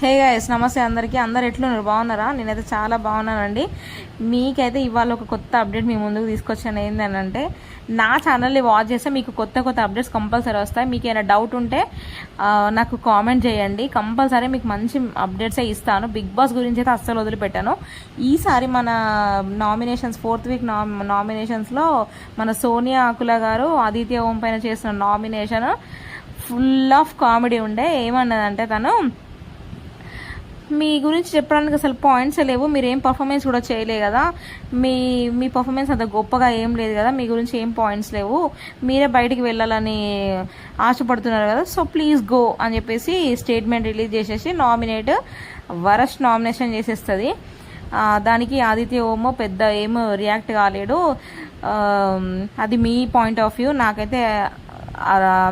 Hey guys నమస్తే అందరికీ. అందరు ఎట్లున్నారు? బాగున్నారా? నేనైతే చాలా బాగున్నానండి. మీకైతే ఇవాళ ఒక కొత్త అప్డేట్ మీ ముందుకు తీసుకొచ్చాను. ఏంటంటే నా ఛానల్ని వాచ్ చేస్తే మీకు కొత్త కొత్త అప్డేట్స్ కంపల్సరీ వస్తాయి. మీకు ఏమైనా డౌట్ ఉంటే నాకు కామెంట్ చేయండి. కంపల్సరీ మీకు మంచి అప్డేట్సే ఇస్తాను. బిగ్ బాస్ గురించి అయితే అస్సలు వదిలిపెట్టాను. ఈసారి మన నామినేషన్స్ ఫోర్త్ వీక్ నామినేషన్స్లో మన సోనియా ఆకుల గారు ఆదిత్య ఓం పైన చేసిన నామినేషన్ ఫుల్ ఆఫ్ కామెడీ ఉండే. ఏమన్నదంటే తను మీ గురించి చెప్పడానికి అసలు పాయింట్స్ లేవు. మీరు ఏం పర్ఫార్మెన్స్ కూడా చేయలే కదా. మీ మీ పర్ఫార్మెన్స్ అంత గొప్పగా ఏం లేదు కదా. మీ గురించి ఏం పాయింట్స్ లేవు. మీరే బయటికి వెళ్ళాలని ఆశపడుతున్నారు కదా. సో ప్లీజ్ గో అని చెప్పేసి స్టేట్మెంట్ రిలీజ్ చేసేసి నామినేట్ వరస్ట్ నామినేషన్ చేసేస్తుంది. దానికి ఆదిత్య ఓమో పెద్ద ఏమో రియాక్ట్ కాలేడు. అది మీ పాయింట్ ఆఫ్ వ్యూ నాకైతే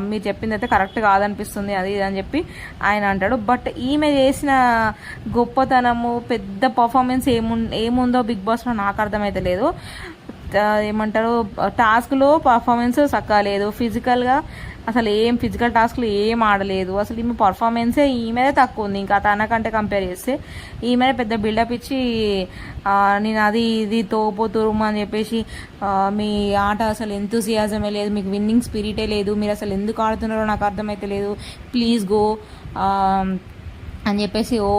మీరు చెప్పింది అయితే కరెక్ట్ కాదనిపిస్తుంది అది ఇది అని చెప్పి ఆయన అంటాడు. బట్ ఈమె చేసిన గొప్పతనము పెద్ద పర్ఫార్మెన్స్ ఏము ఏముందో బిగ్ బాస్లో నాకు అర్థమైతే లేదు. ఏమంటారు టాస్క్లో పర్ఫార్మెన్స్ చక్కగా లేదు. ఫిజికల్గా అసలు ఏం ఫిజికల్ టాస్క్లు ఏం ఆడలేదు. అసలు ఈమె పర్ఫార్మెన్సే ఈమెదే తక్కువ ఉంది. ఇంకా తనకంటే కంపేర్ చేస్తే ఈమె పెద్ద బిల్డప్ ఇచ్చి నేను అది ఇది తోపోతురుము అని చెప్పేసి మీ ఆట అసలు ఎంతూసియాజమే లేదు. మీకు విన్నింగ్ స్పిరిటే లేదు. మీరు అసలు ఎందుకు ఆడుతున్నారో నాకు అర్థమైతే లేదు. ప్లీజ్ గో అని చెప్పేసి ఓ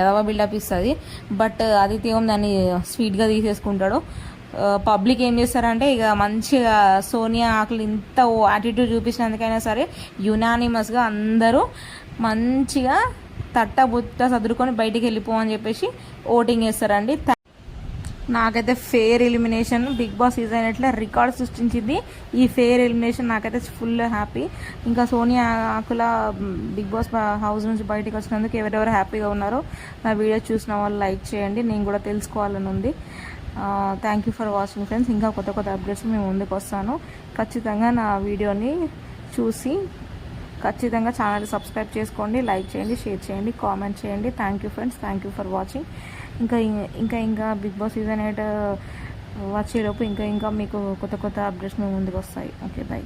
ఎదవ బిల్డప్ ఇస్తుంది. బట్ ఆదిత్య ఓం దాన్ని స్వీట్గా తీసేసుకుంటాడు పబ్లిక్ ఏం చేస్తారంటే ఇక మంచిగా సోనియా ఆకులు ఇంత ఓ యాటిట్యూడ్ చూపించినందుకైనా సరే యునానిమస్గా అందరూ మంచిగా తట్ట బుట్ట సదురుకొని బయటికి వెళ్ళిపోమని చెప్పేసి ఓటింగ్ చేస్తారండి. నాకైతే fair elimination Bigg Boss season ఎట్లా రికార్డ్ సృష్టించింది. ఈ ఫేర్ ఎలిమినేషన్ నాకైతే ఫుల్ హ్యాపీ ఇంకా Sonia Akula Bigg Boss house నుంచి బయటకు వచ్చినందుకు ఎవరెవరు హ్యాపీగా ఉన్నారో నా వీడియో చూసిన వాళ్ళు లైక్ చేయండి. నేను కూడా తెలుసుకోవాలని ఉంది. Thank you for watching friends ఇంకా కొత్త కొత్త అప్డేట్స్ మేము ముందుకు వస్తాను. ఖచ్చితంగా నా వీడియోని చూసి ఖచ్చితంగా ఛానల్ సబ్స్క్రైబ్ చేసుకోండి లైక్ చేయండి షేర్ చేయండి కామెంట్ చేయండి. Thank you friends thank you for watching ఇంకా ఇంకా ఇంకా బిగ్ బాస్ సీజన్ ఎయిట్ వచ్చేలోపు ఇంకా ఇంకా మీకు కొత్త కొత్త అప్డేట్స్ మేము ముందుకు వస్తాయి. Okay by